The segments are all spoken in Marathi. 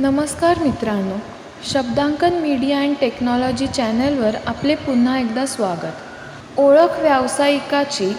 नमस्कार मित्रांनो शब्दांकन मीडिया अँड टेक्नॉलॉजी चॅनलवर आपले पुन्हा एकदा स्वागत. ओळख व्यावसायिकाची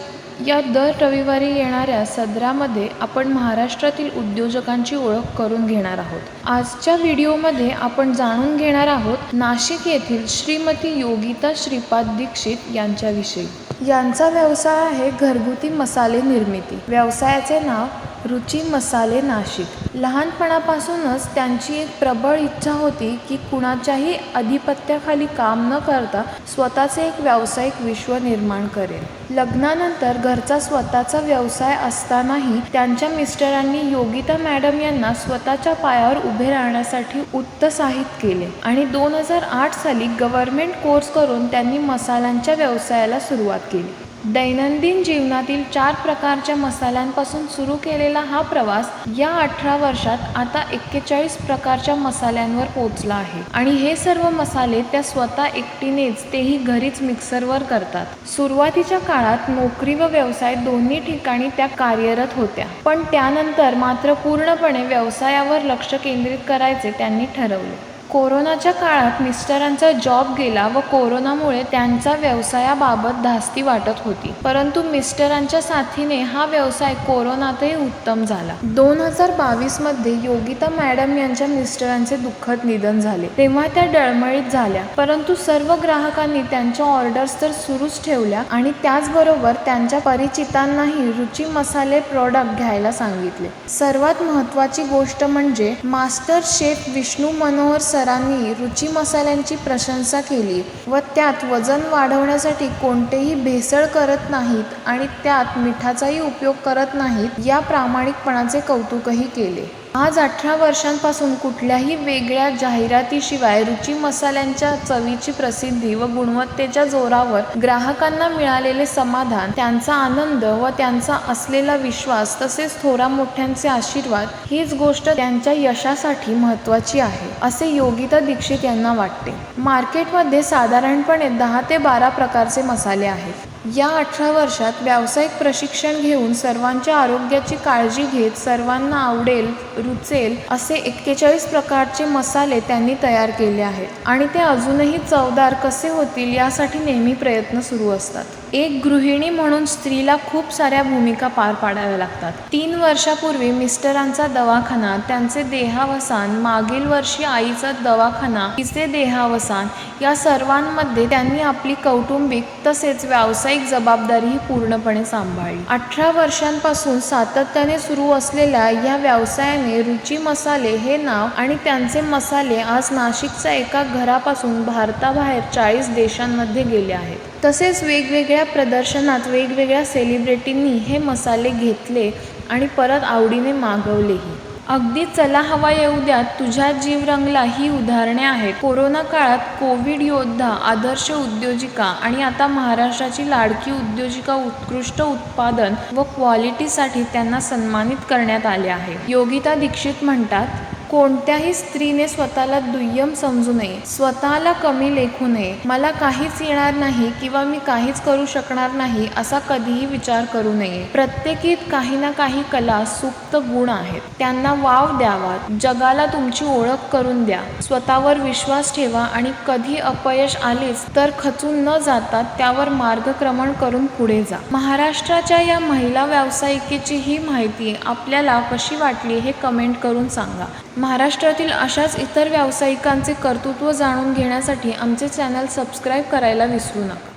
या दर रविवारी येणाऱ्या सदरामध्ये आपण महाराष्ट्रातील उद्योजकांची ओळख करून घेणार आहोत. आजच्या व्हिडिओमध्ये आपण जाणून घेणार आहोत नाशिक येथील श्रीमती योगिता श्रीपाद दीक्षित यांच्याविषयी. यांचा व्यवसाय आहे घरगुती मसाले निर्मिती. व्यवसायाचे नाव रुची मसाले नाशिक. लहानपणापासूनच त्यांची एक प्रबळ इच्छा होती की कुणाच्याही अधिपत्याखाली काम न करता स्वतःचे एक व्यावसायिक विश्व निर्माण करेल. लग्नानंतर घरचा स्वतःचा व्यवसाय असतानाही त्यांच्या मिस्टरांनी योगिता मॅडम यांना स्वतःच्या पायावर उभे राहण्यासाठी उत्साहित केले आणि दोन हजार आठ साली गव्हर्नमेंट कोर्स करून त्यांनी मसाल्यांच्या व्यवसायाला सुरुवात केली. दैनंदिन जीवनातील चार प्रकारच्या मसाल्यांपासून सुरू केलेला हा प्रवास या अठरा वर्षात आता एक्केचाळीस प्रकारच्या मसाल्यांवर पोहोचला आहे. आणि हे सर्व मसाले त्या स्वतः एकटीनेच तेही घरीच मिक्सरवर करतात. सुरुवातीच्या काळात नोकरी व व्यवसाय दोन्ही ठिकाणी त्या कार्यरत होत्या. पण त्यानंतर मात्र पूर्णपणे व्यवसायावर लक्ष केंद्रित करायचे त्यांनी ठरवले. कोरोनाच्या काळात मिस्टरांचा जॉब गेला व कोरोनामुळे त्यांचा व्यवसायाबाबत धास्ती वाटत होती. परंतु मिस्टरांच्या साथीने हा व्यवसाय कोरोनातही उत्तम झाला. दोन हजार बावीसमध्ये योगिता मॅडम यांच्या मिस्टरांचे दुःखद निधन झाले. तेव्हा त्या डळमळीत झाल्या. परंतु सर्व ग्राहकांनी त्यांच्या ऑर्डर्स तर सुरूच ठेवल्या आणि त्याचबरोबर त्यांच्या परिचितांनाही रुची मसाले प्रॉडक्ट घ्यायला सांगितले. सर्वात महत्त्वाची गोष्ट म्हणजे मास्टर शेफ विष्णू मनोहर सरांनी रुची मसाल्यांची प्रशंसा केली व त्यात वजन वाढवण्यासाठी कोणतेही भेसळ करत नाहीत आणि त्यात मिठाचाही उपयोग करत नाहीत या प्रामाणिकपणाचे कौतुकही केले. आज अठरा वर्षांपासून कुठल्याही वेगळ्या जाहिरातीशिवाय रुची मसाल्यांच्या चवीची प्रसिद्धी व गुणवत्तेच्या जोरावर ग्राहकांना मिळालेले समाधान त्यांचा आनंद व त्यांचा असलेला विश्वास तसेच थोरा मोठ्यांचे आशीर्वाद हीच गोष्ट त्यांच्या यशासाठी महत्त्वाची आहे असे योगिता दीक्षित यांना वाटते. मार्केटमध्ये साधारणपणे दहा ते बारा प्रकारचे मसाले आहेत. या अठरा वर्षात व्यावसायिक प्रशिक्षण घेऊन सर्वांच्या आरोग्याची काळजी घेत सर्वांना आवडेल रुचेल असे एक्केचाळीस प्रकारचे मसाले त्यांनी तयार केले आहेत. आणि ते अजूनही चवदार कसे होतील यासाठी नेहमी प्रयत्न सुरू असतात. एक गृहिणी म्हणून स्त्रीला खूप साऱ्या भूमिका पार पाडाव्या लागतात. तीन वर्षापूर्वी मिस्टरांचा दवाखाना त्यांचे देहावसान मागील वर्षी आईचा दवाखाना तिचे देहावसान या सर्वांमध्ये त्यांनी आपली कौटुंबिक तसेच व्यावसायिक व्यावसायिक जबाबदारीही पूर्णपणे सांभाळली. अठरा वर्षांपासून सातत्याने सुरू असलेल्या या व्यवसायाने रुची मसाले हे नाव आणि त्यांचे मसाले आज नाशिकच्या एका घरापासून भारताबाहेर चाळीस देशांमध्ये गेले आहेत. तसेच वेगवेगळ्या प्रदर्शनात वेगवेगळ्या सेलिब्रिटींनी हे मसाले घेतले आणि परत आवडीने मागवलेही. अगदी चला हवा येऊ द्या तुझ्या जीव रंगला ही उदाहरणे आहेत. कोरोना काळात कोविड योद्धा आदर्श उद्योजिका आणि आता महाराष्ट्राची लाडकी उद्योजिका उत्कृष्ट उत्पादन व क्वालिटीसाठी त्यांना सन्मानित करण्यात आले आहे. योगिता दीक्षित म्हणतात कोणत्याही स्त्रीने स्वतःला दुय्यम समजू नये स्वतःला कमी लेखू नये. मला काहीच येणार नाही किंवा मी काहीच करू शकणार नाही असा कधीही विचार करू नये. प्रत्येकीत काही ना काही कला सुप्त गुण आहेत. त्यांना वाव द्यावा. जगाला तुमची ओळख करून द्या. स्वतःवर विश्वास ठेवा आणि कधी अपयश आलेच तर खचून न जाता त्यावर मार्गक्रमण करून पुढे जा. महाराष्ट्राच्या या महिला व्यावसायिकेची ही माहिती आपल्याला कशी वाटली हे कमेंट करून सांगा. महाराष्ट्रातील अशाच इतर व्यावसायिकांचे कर्तृत्व जाणून घेण्यासाठी आमचे चॅनल सबस्क्राईब करायला विसरू नका.